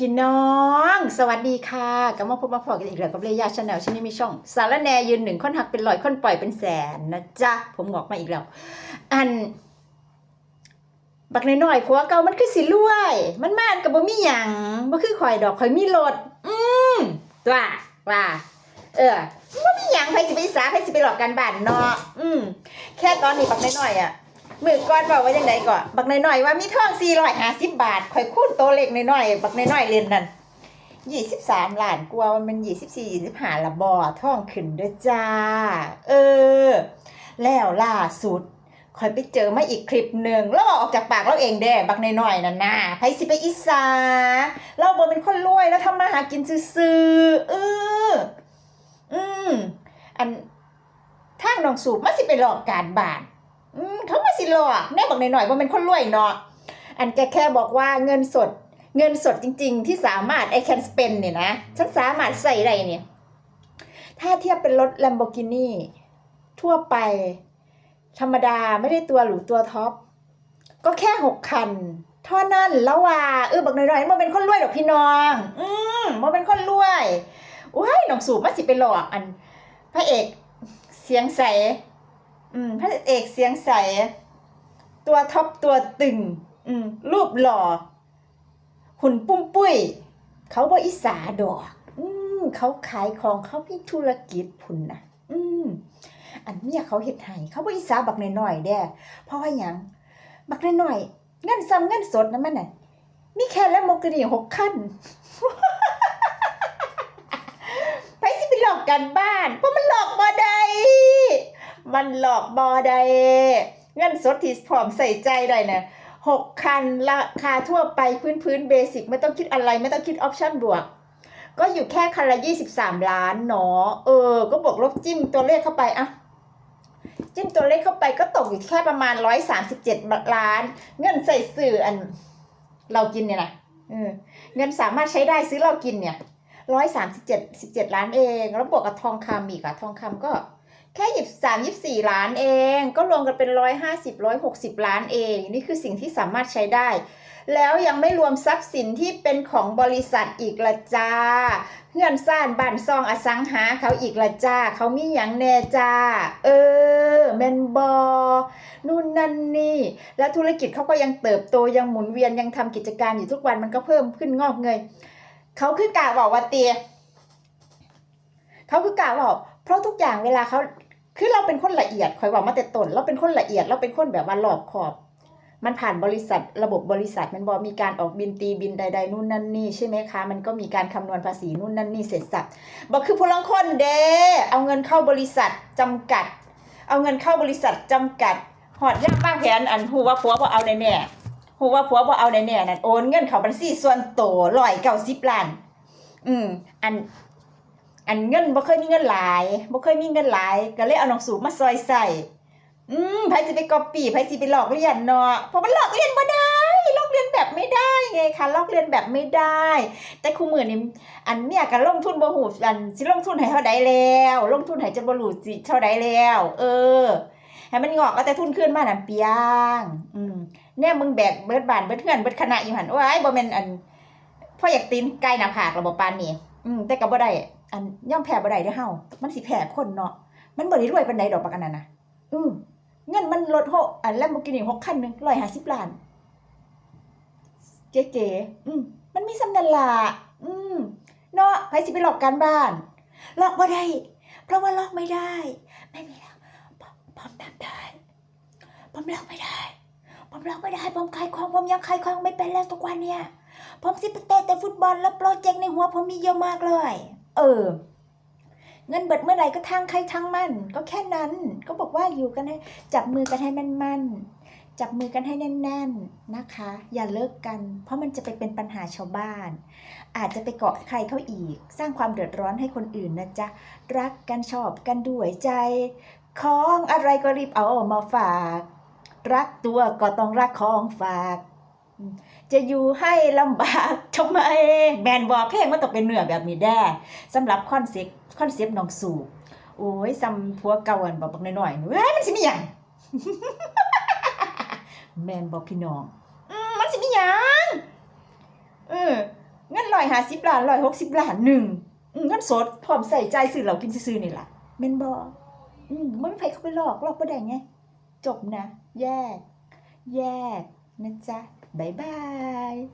พี่น้อง สวัสดีค่ะกลับมาพบมาพอกันอีกแล้วกับเลยาชาแนลชนิดมีช่อง สารแนยืนหนึ่งคนหักเป็นร้อยคนปล่อยเป็นแสนนะจ๊ะ ผมบอกมาอีกแล้ว อัน บักน้อยๆผัวเก่ามันคือสิรวย มันมาอันกับบ่มีหยังบ่คือข่อยดอกข่อยมีรถอืมว่าว่าเออบ่มีหยังใครสิไปสาใครสิไปหลอกกันบ้านเนาะอืมแค่ตอนนี้บักน้อยๆอะ มือก่อนบอกว่าจังไดก่อนบักน้อยๆว่ามีทอง450บาทข่อยคูณตัวเลขน้อยๆบักน้อยๆเรียนนั่น23ล้านกว่ามัน24 25ละบ่ทองขึ้นด้อจ้า เออ แล้วล่าสุดข่อยไปเจอมาอีกคลิปหนึ่งแล้วบอกออกจากปากเราเองเด้บักน้อยๆนั่นน่ะไผสิไปอิสาเราบ่เป็นคนรวยแล้วทำมาหากินซื่อเออ อืม อันทางน้องสูบมันสิไปหลอกการบานอืมเขา สิหลอกแน่บอกหน่อยๆว่าเป็นคนรวยเนาะอันแกแค่บอกว่าเงินสดเงินสดจริง ๆ ที่สามารถ I can spend เนี่ยนะฉันสามารถใส่ได้เนี่ย ถ้าเทียบเป็นรถ Lamborghini ทั่วไป ธรรมดาไม่ได้ตัวหรูตัวท็อป ก็แค่หกคันเท่านั้นแล้วว่าเออบอกหน่อยๆมันเป็นคนรวยดอกพี่น้อง อืมมันเป็นคนรวยโอ้ยน้องสูบมาสิไปหลอกอัน พระเอกเสียงใส อืม พระเอกเสียงใส ตัวท็อปตัวตึง อืมรูปหล่อ หุ่นปุ้มปุ้ย เขาบอิสาดอก อืมเขาขายของเขามีธุรกิจพุ่นนะอืมอันเนี้ยเขาเฮ็ดให้เขาบอิสาบักน้อยๆแด้เพราะว่าหยังบักน้อยๆเงินซ้ำเงินสดนะมันน่ะมีแค่แล้วโมกนี่หกขั้นไปสิไปหลอกกันบ้าน เพราะมันหลอกบ่ได้มันหลอกบอใด เงินสดที่พร้อมใส่ใจได้นี่ยหกคันราคาทั่วไปพื้นพื้นเบสิกไม่ต้องคิดอะไรไม่ต้องคิดออปชั่นบวก ก็อยู่แค่คันละ23ล้านเนาะเออ ก็บวกลบจิ้มตัวเลขเข้าไปอะจิ้มตัวเลขเข้าไปก็ตกอยู่แค่ประมาณ137ล้าน เงินใส่สื่ออันเรากินเนี่ยนะเออเงินสามารถใช้ได้ซื้อเรากินเนี่ยร้อยสามสิบเจ็ดสิบเจ็ดล้านเอง แล้วบวกกับทองคำอีกอะทองคำก็ แค่หยิบสามยิบสี่ล้านเอง ก็รวมกันเป็นร้อยห้าสิบร้อยหกสิบล้านเอง นี่คือสิ่งที่สามารถใช้ได้ แล้วยังไม่รวมทรัพย์สินที่เป็นของบริษัทอีกละจ้าเงื่อนซ่านบ้านซองอสังหาเขาอีกละจ้า เขามีอย่างแน่จ้า เออแมนบอนู่นนั่นนี่ แล้วธุรกิจเขาก็ยังเติบโตยังหมุนเวียนยังทำกิจการอยู่ทุกวันมันก็เพิ่มขึ้นงอกเงยเขาคือกล่าวบอกว่าเตียเขาคือกล่าวบอกเพราะทุกอย่างเวลาเขา คือเราเป็นคนละเอียดคอยบอกมาแต่ต้นเราเป็นคนละเอียดเราเป็นคนแบบว่ารอบขอบ มันผ่านบริษัทระบบบริษัทมันบอกมีการออกบินตีบินใด ๆ นู่นนั่นนี่ใช่ไหมคะ มันก็มีการคำนวณภาษีนู่นนั่นนี่เสร็จสับบอกคือพลังคนเดเอาเงินเข้าบริษัทจำกัด เอาเงินเข้าบริษัทจำกัดหอดยากมากแผนอันหูว่าผัวบ่เอาแน่ๆหูว่าผัวบ่เอาแน่ๆนั่นโอนเงินเข้าบัญชีส่วนตัวร้อยเก้าสิบล้าน อืมอัน อันเงินบ่เคยมีเงินหลายบ่เคยมีเงินหลาย ก็เลยเอาหนังสูบมาซอยใส่อืมไผสิไปก๊อปปี้ไผสิไปหลอกเรียนเนาะเพราะมันหลอกเรียนบ่ได้หลอกเรียนแบบไม่ได้ไงคะหลอกเรียนแบบไม่ได้ แต่ครูมือนี่อันเนี่ยก็ลงทุนบ่ฮู้อันสิลงทุนให้เท่าใดแล้ว ลงทุนให้จนบ่รู้สิเท่าใดแล้ว เออให้มันงอกเอาแต่ทุนขึ้นมานั่นเปียง อืมแน่มึงแบกเบิดบ้านเบิดเฮือนเบิดคณะอยู่หั่นโอ้ยบ่แม่นอันพ่ออยากตีนไก่หน้าผากระบบปานนี้อืมแต่ก็บ่ได้ อันย่อมแพ้บ่ได้เด้อเฮามันสิแพ้คนเนาะมันบ่ได้รวยปานใดดอกปากอันนั้นน่ะอือเงินมันลดโหอันแลมโบกินี่6คันหนึง150ล้านเก๋ๆอืมมันมีสำนันล่ะอืมเนาะไผสิไปหลอกการบ้าน หลอกบ่ได้ เพราะว่าหลอกไม่ได้ ไม่มีแล้วผมผมทำได้ผมหลอกไม่ได้ ผมหลอกไม่ได้ ผมขายของ ผมยังขายของไม่เป็นแล้วทุกวันเนี่ย ผมสิไปเตะแต่ฟุตบอลแล้วโปรเจกต์ในหัวผมมีเยอะมากเลย เออ เงินเบิดเมื่อไหร่ก็ทางใครทางมัน ก็แค่นั้น ก็บอกว่าอยู่กันให้จับมือกันให้แน่นๆ จับมือกันให้แน่น ๆนะคะ อย่าเลิกกัน เพราะมันจะไปเป็นปัญหาชาวบ้าน อาจจะไปเกาะใครเขาอีก สร้างความเดือดร้อนให้คนอื่นนะจ๊ะ รักกันชอบกันด้วยใจ ของอะไรก็รีบเอามาฝาก รักตัวก็ต้องรักของฝาก จะอยู่ให้ลำบากทำไมแมนบอเพลงมันต้องเป็นเนื้อแบบนี้แด้สำหรับคอนเซ็ปคอนเซ็ปน้องสู่โอ้ยซ้ำผัวเก่าอันบอกบักน้อยๆเว้ยมันสิมีหยังแมนบอกพี่น้องมันสิมีหยังเออเงินร้อยห้าสิบล้านร้อยหกสิบล้านหนึ่งเงินสดพร้อมใส่ใจายซื้อเหลากินซื่อนี่แหละแมนบ่อืมไม่มีใครเขาไปหลอกหลอกบ่ได้ไง จบนะ แยก แยกนะจ๊ะ Bye-bye!